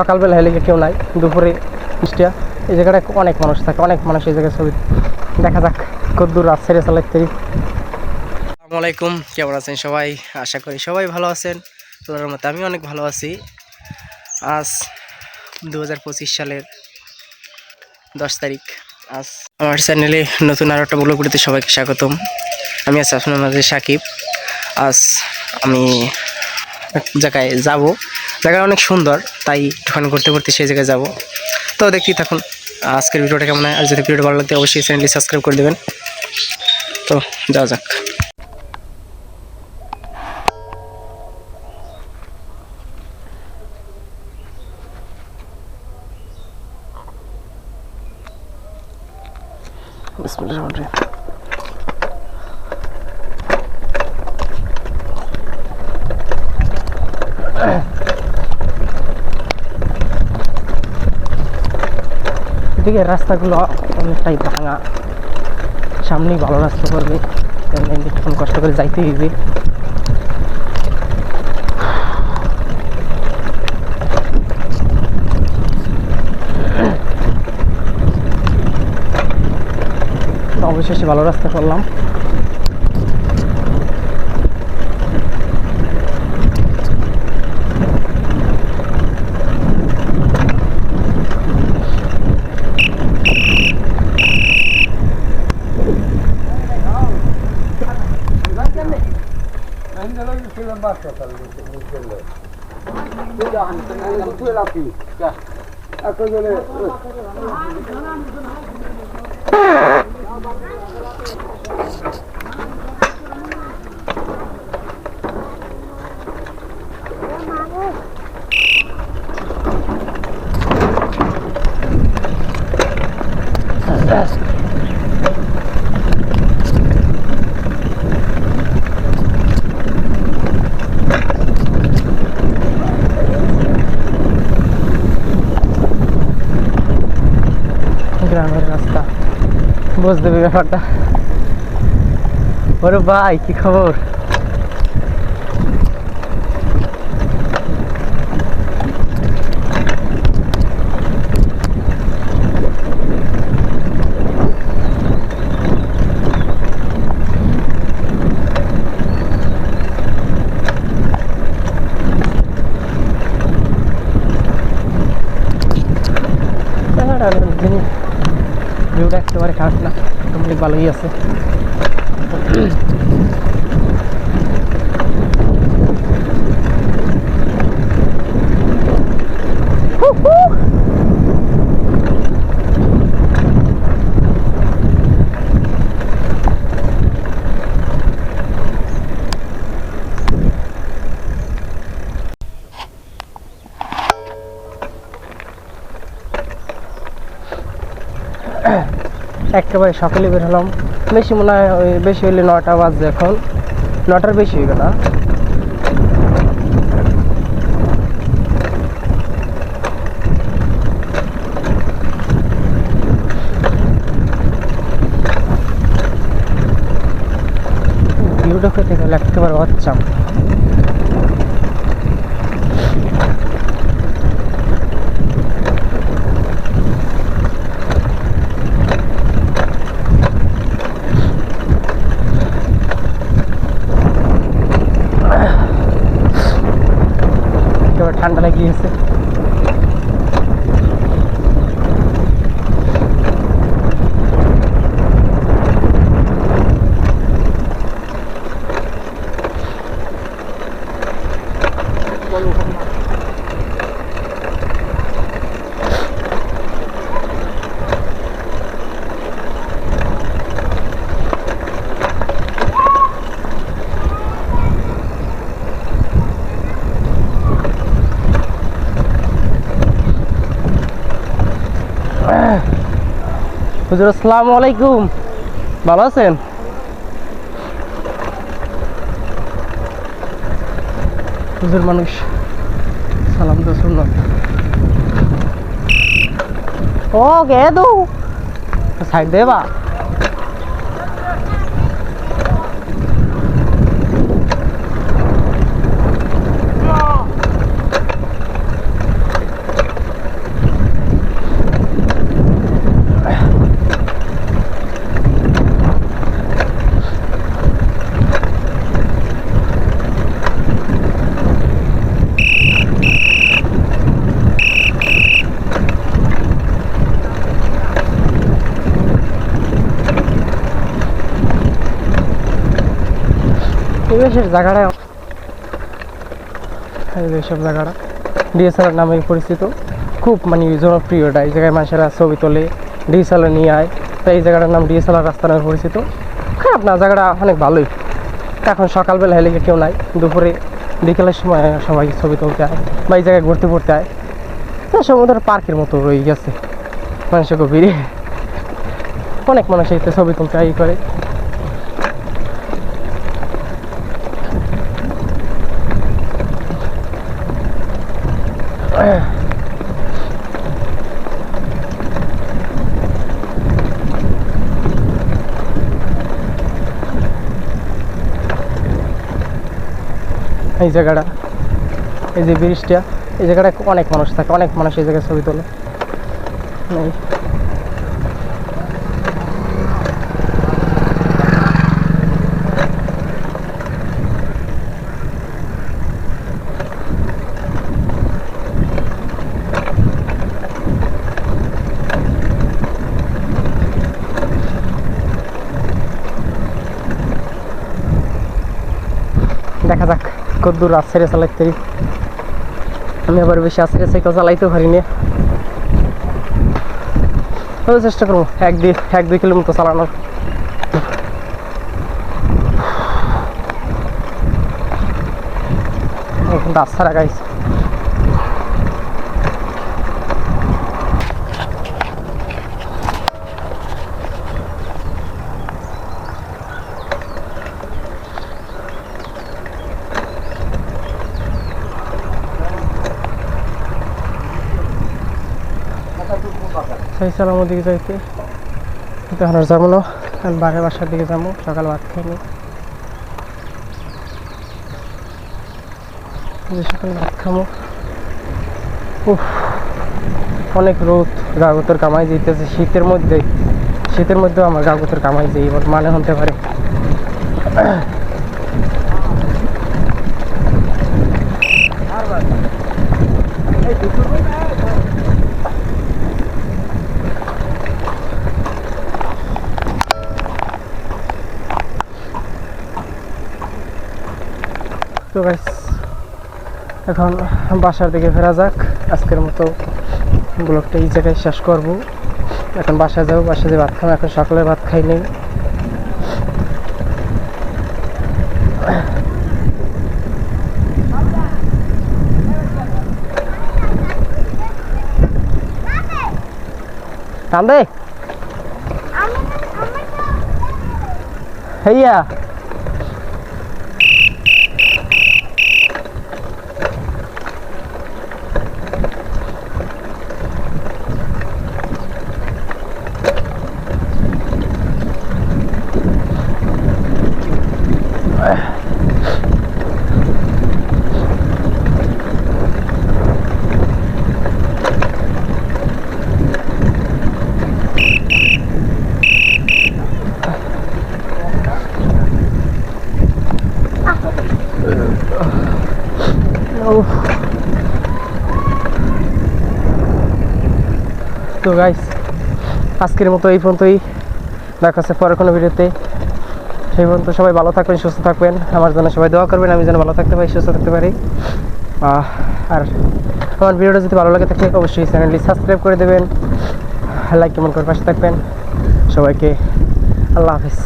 সকালবেলা হেলে কেউ নাই, দুপুরে বৃষ্টিয়া। এই জায়গাটায় অনেক মানুষ থাকে, অনেক মানুষ এই জায়গায় ছবি দেখা যাক কদ্দূর রাত ছেড়ে চালাইতে আসসালামু আলাইকুম, কেমন আছেন সবাই? আশা করি সবাই ভালো আছেন। আল্লাহর মতো আমি অনেক ভালো আছি। আজ দু হাজার পঁচিশ সালের দশ তারিখ। আজ আমার চ্যানেলে নতুন আরও একটা ব্লগ ভিডিওতে সবাইকে স্বাগতম। আমি আছি আপনার মাঝে সাকিব। আজ আমি এক জায়গায় যাব। জায়গাটা অনেক সুন্দর, তাই একটুখানি ঘুরতে ঘুরতে সেই জায়গায় যাব। তো দেখতেই থাকুন, আজকের ভিডিওটা কেমন হয়, আর যদি ভিডিওটা ভালো লাগতে অবশ্যই চ্যানেলটি সাবস্ক্রাইব করে দেবেন। তো যাওয়া যাক। এদিকে রাস্তাগুলো অনেকটাই ভাঙা। সামনেই ভালো রাস্তা করবে। এখন কষ্ট করে যাইতে হইবে অবশেষে ভালো রাস্তা করলাম। sille. Sitähän That's বুঝতে ব্যাপারটা। ওরে ভাই কি খবর? ভিউটা একেবারে খারাপ না। মোটামুটি ভালোই আছে। একেবারে সকালে বের হলাম। বেশি মনে হয় ওই বেশি হলে নটা বাজছে এখন। নটার বেশি হইবে না। ভিউটা খেতে গেলে একেবারে অচ্ছাম একেবারে ঠান্ডা লাগিয়েছে হুজুর, আসসালামু আলাইকুম। ভালো আছেন? হুজুর, মানুষ, সালাম তো শুনলাম ও গে দু? সাইড দেবা পরিবেশের জায়গাটা এইসব জায়গাটা। ডিএসএলআর নামে পরিচিত। খুব মানে জনপ্রিয়টা এই জায়গায় মানুষেরা ছবি তোলে ডিএসএলআর নিয়ে আয়। তাই এই জায়গাটার নাম ডিএসএলআর রাস্তা নামে পরিচিত। খারাপ না, জায়গাটা অনেক ভালোই। এখন সকালবেলা হেলে কেউ নাই। দুপুরে বিকেলের সময় সবাই ছবি তুলতে আয় বা এই জায়গায় ঘুরতে ঘুরতে আয়। সমুদ্র পার্কের মতো রয়ে গেছে। মানুষের ভিড়ে অনেক মানুষ এতে ছবি তুলতে আয় করে। এই জায়গাটা, এই যে ব্রিজটা, এই জায়গাটা অনেক মানুষ থাকে, অনেক মানুষ এই জায়গায় ছবি তোলে এই দেখা যাক কদ্দূর আছেরে চালাইতে আমি আবার বেশি আছেরে সাইকেল চালাইতে পারি না। চেষ্টা করব, এক দুই এক দুই কিলোমিটার চালানোর। রাস্তা রাখাইছে সেই সালাম ওদিকে যাইতে? কিন্তু এখন যাব না এখন বাঘের বাসার দিকে যাব, সকাল ভাত খাইনি। যে সকালে ভাত খামো। উফ, অনেক রোদ, গাগতর কামাই যেতেছে, শীতের মধ্যে, শীতের মধ্যেও আমার গাগতর কামাই এবার মানে হতে পারে তো গাইস এখন বাসার দিকে ফেরা যাক। আজকের মতো ব্লগটা এই জায়গায় শেষ করব। এখন বাসায় যাব বাসায় যে ভাত খাব এখন সকালে ভাত খাই নেই। কান্দে হেইয়া! তো গাইস আজকের মতো এই পর্যন্তই। দেখা হচ্ছে পরের কোনো ভিডিওতে। সেই পর্যন্ত সবাই ভালো থাকবেন, সুস্থ থাকবেন। আমার জন্য সবাই দোয়া করবেন, আমি যেন ভালো থাকতে পারি, সুস্থ থাকতে পারি। আর আমার ভিডিওটা যদি ভালো লাগে থাকে অবশ্যই চ্যানেলটি সাবস্ক্রাইব করে দেবেন। লাইক কেমন করে পাশে থাকবেন। সবাইকে আল্লাহ হাফিজ।